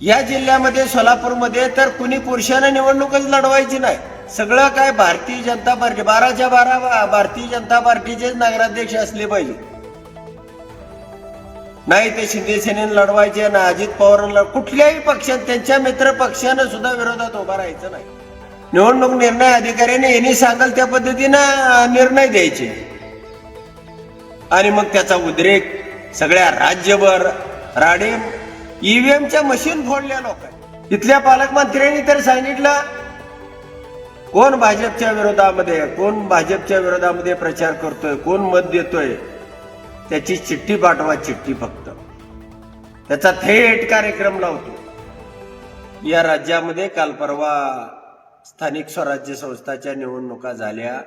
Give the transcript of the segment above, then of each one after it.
या जिल्ह्यामध्ये सोलापूरमध्ये तर कुणी पुरुषानं निवडणूकच लढवायची नाही. सगळं काय भारतीय जनता पार्टी बाराच्या बारा भारतीय जनता पार्टीचेच नगराध्यक्ष असले पाहिजे. नाही ते शिंदेसेनेनं लढवायचे ना अजित पवारांना कुठल्याही पक्षात त्यांच्या मित्र पक्षानं सुद्धा विरोधात उभा राहायचं नाही. निवडणूक निर्णय अधिकाऱ्याने यांनी सांगाल त्या पद्धतीनं निर्णय द्यायचे. आणि मग त्याचा उद्रेक सगळ्या राज्यभर राडे ईव्हीएमच्या मशीन फोडल्या लोकांनी. इथल्या पालकमंत्र्यांनी तर सांगितलं कोण भाजपच्या विरोधामध्ये कोण भाजपच्या विरोधामध्ये प्रचार करतोय कोण मत देतोय त्याची चिठ्ठी पाठवा चिठ्ठी फक्त. त्याचा थेट कार्यक्रम लावतो. या राज्यामध्ये काल परवा स्थानिक स्वराज्य संस्थाच्या निवडणुका झाल्या.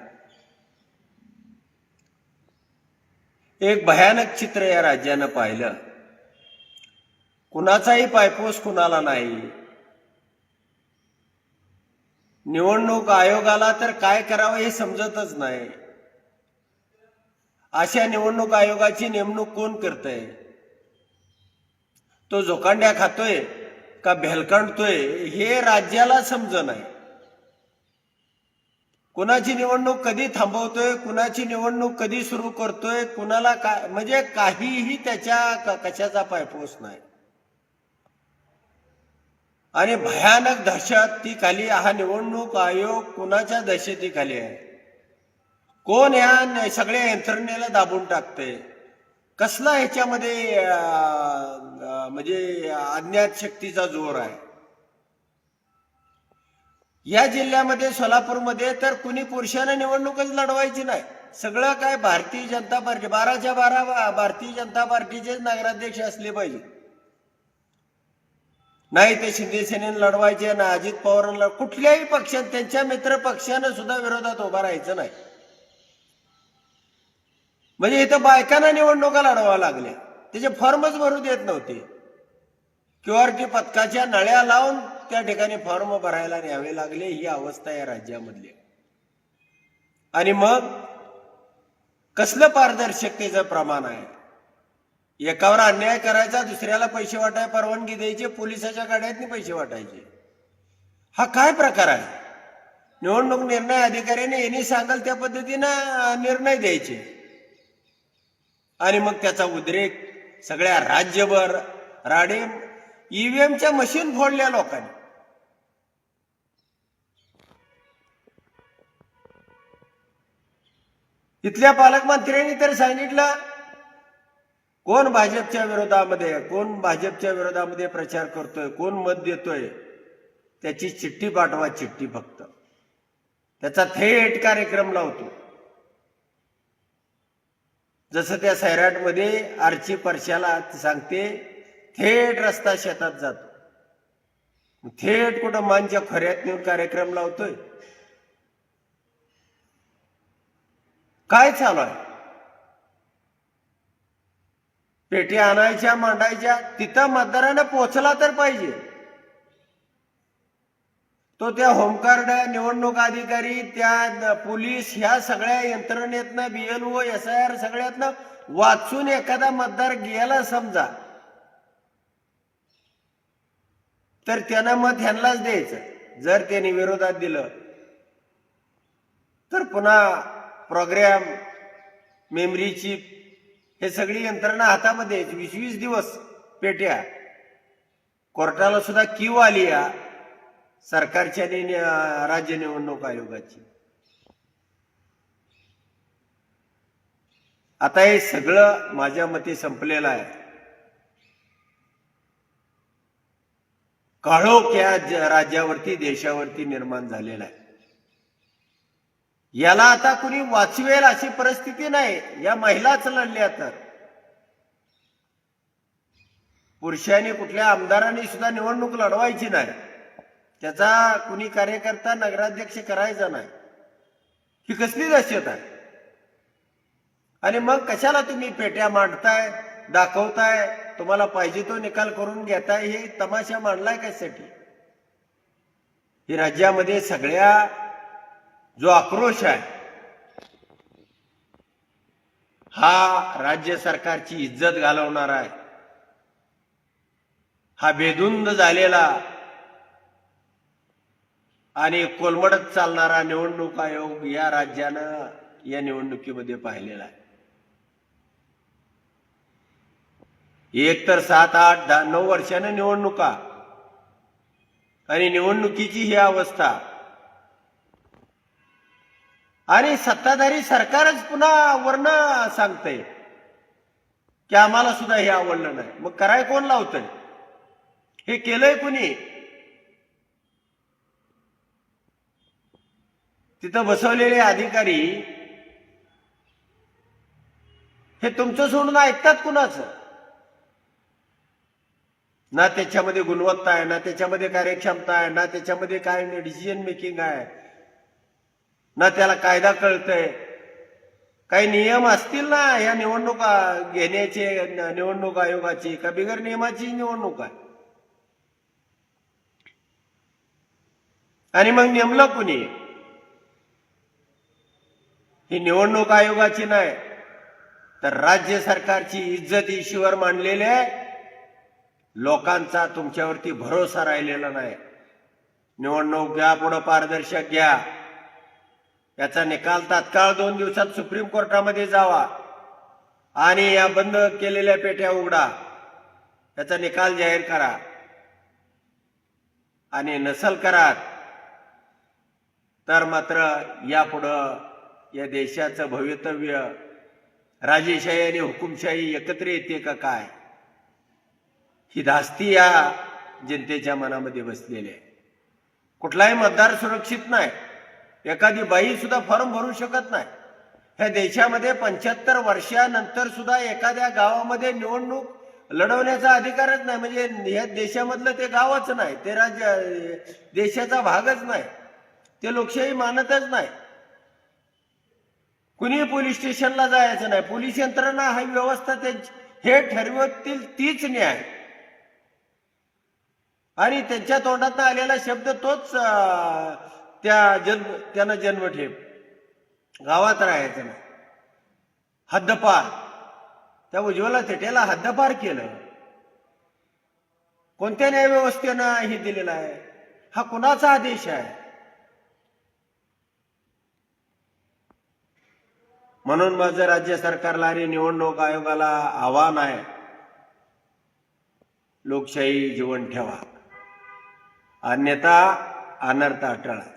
एक भयानक चित्र या राज्यानं पाहिलं. कुणाचाही पायपोस कुणाला नाही. निवडणूक आयोगाला तर काय करावं हे समजतच नाही. अशा निवडणूक आयोगाची नेमणूक कोण करतय? तो झोकांड्या खातोय का भेलकांडतोय हे राज्याला समज नाही. कुणाची निवडणूक कधी थांबवतोय कुणाची निवडणूक कधी सुरू करतोय कुणाला काय म्हणजे काहीही त्याच्या कशाचा पायपोस नाही. आणि भयानक दहशत ती खाली हा निवडणूक आयोग कुणाच्या दहशतीखाली आहे? कोण या सगळ्या यंत्रणेला दाबून टाकते? कसला ह्याच्यामध्ये म्हणजे अज्ञात शक्तीचा जोर आहे? या जिल्ह्यामध्ये सोलापूरमध्ये तर कुणी पुरुषानं निवडणूकच लढवायची नाही. सगळं काय भारतीय जनता पार्टी बाराच्या बारा भारतीय जनता पार्टीचेच नगराध्यक्ष असले पाहिजे. नाही ते शिंदे सेनेनं लढवायचे ना अजित पवारांना कुठल्याही पक्षात त्यांच्या मित्र पक्षानं सुद्धा विरोधात उभा राहायचं नाही. म्हणजे इथं बायकांना निवडणुका लढवा लागल्या. त्याचे फॉर्मच भरू देत नव्हते. क्यू आर टी पथकाच्या नळ्या लावून त्या ठिकाणी फॉर्म भरायला न्यावे लागले ही अवस्था या राज्यामधली आणि मग कसलं पारदर्शकतेचं प्रमाण आहे? एकावर अन्याय करायचा दुसऱ्याला पैसे वाटाय परवानगी द्यायची पोलिसाच्या गाड्यातनी पैसे वाटायचे. हा काय प्रकार आहे? निवडणूक निर्णय अधिकाऱ्याने यांनी सांगाल त्या पद्धतीनं निर्णय द्यायचे. आणि मग त्याचा उद्रेक सगळ्या राज्यभर राडे ईव्हीएमच्या मशीन फोडल्या लोकांनी. इथल्या पालकमंत्र्यांनी तर सांगितलं कोण भाजपच्या विरोधामध्ये कोण भाजपच्या विरोधामध्ये प्रचार करतोय कोण मत देतोय त्याची चिठ्ठी पाठवा चिठ्ठी फक्त. त्याचा थेट कार्यक्रम लावतो. जसं त्या सैराटमध्ये आरची परशाला सांगते थेट रस्ता शेतात जातो. थेट कुठं मानच्या खऱ्यात नेऊन कार्यक्रम लावतोय. काय चालू आहे? पेटी आणायच्या मांडायच्या तिथं मतदारानं पोचला तर पाहिजे. तो त्या होमगार्ड निवडणूक अधिकारी त्या पोलीस ह्या सगळ्या यंत्रणेतनं बीएलओ एस आय आर सगळ्यातनं वाचून एखादा मतदार गेला समजा. तर त्यांना मत ह्यांनाच द्यायचं. जर त्यांनी विरोधात दिलं तर पुन्हा प्रोग्रॅम मेमरी चिप हे सगळी यंत्रणा हातामध्ये वीस वीस दिवस पेट्या. कोर्टाला सुद्धा क्यू आली या सरकारच्या राज्य निवडणूक आयोगाची. आता हे सगळं माझ्या मते संपलेलं आहे. काळोख या राज्यावरती देशावरती निर्माण झालेला आहे. याला आता कुणी वाचवेल अशी परिस्थिती नाही. या महिलाच लढल्या तर. पुरुषांनी कुठल्या आमदारांनी सुद्धा निवडणूक लढवायची नाही. त्याचा कुणी कार्यकर्ता नगराध्यक्ष करायचा नाही. ही कसली दहशत आहे? आणि मग कशाला तुम्ही पेट्या मांडताय दाखवताय? तुम्हाला पाहिजे तो निकाल करून घेताय हे तमाशा मांडलाय कशासाठी? ही राज्यामध्ये सगळ्या जो आक्रोश आहे हा राज्य सरकारची इज्जत घालवणार आहे. हा बेदुंद झालेला आणि कोलमडत चालणारा निवडणूक आयोग या राज्यानं या निवडणुकीमध्ये पाहिलेला आहे. एक तर सात आठ दहा नऊ वर्षानं निवडणुका आणि निवडणुकीची ही अवस्था आणि सत्ताधारी सरकारच पुन्हा वर्ण सांगतंय की आम्हाला सुद्धा हे आवडलं नाही. मग कराय कोण लावतंय? हे केलंय कुणी? तिथं बसवलेले अधिकारी हे तुमचं सोडून ऐकतात कुणाचं? ना त्याच्यामध्ये गुणवत्ता आहे ना त्याच्यामध्ये कार्यक्षमता आहे ना त्याच्यामध्ये काय डिसिजन मेकिंग आहे. ना त्याला कायदा कळतंय. काही नियम असतील ना या निवडणुका घेण्याचे निवडणूक आयोगाची का बिगर नियमाची निवडणूक आहे. आणि मग नेमलं कुणी? ही निवडणूक आयोगाची नाही तर राज्य सरकारची इज्जत इशीवर मांडलेली आहे लोकांचा तुमच्यावरती भरोसा राहिलेला नाही. निवडणूक घ्या पुढं पारदर्शक घ्या. याचा निकाल तात्काळ दोन दिवसात सुप्रीम कोर्टामध्ये जावा. आणि या बंद केलेल्या पेट्या उघडा. याचा निकाल जाहीर करा. आणि नसल करा तर मात्र यापुढं या देशाचं भवितव्य राजेशाही आणि हुकुमशाही एकत्र येते का काय? ही धास्ती या जनतेच्या मनामध्ये बसलेली आहे. कुठलाही मतदार सुरक्षित नाही. एखादी बाई सुद्धा फॉर्म भरू शकत नाही. ह्या देशामध्ये पंच्याहत्तर वर्षानंतर सुद्धा एखाद्या गावामध्ये निवडणूक लढवण्याचा अधिकारच नाही. म्हणजे ह्या देशामधलं ते गावच नाही ते राज्य देशाचा भागच नाही. ते लोकशाही मानतच नाही. कुणी पोलीस स्टेशनला जायचं नाही. पोलीस यंत्रणा ही व्यवस्था त्यांची हे ठरवतील तीच न्याय. आणि त्यांच्या तोंडात आलेला शब्द तोच त्या जन्म त्यानं जन्म ठेव. गावात राहायचं नाही. हद्दपार. त्या उज्ज्वला थेटेला हद्दपार केलं. कोणत्या न्यायव्यवस्थेनं हे दिलेलं आहे? हा कुणाचा आदेश आहे? म्हणून माझं राज्य सरकारला आणि निवडणूक आयोगाला आव्हान आहे. लोकशाही जीवन ठेवा. अन्यथा अनर्थ अटळा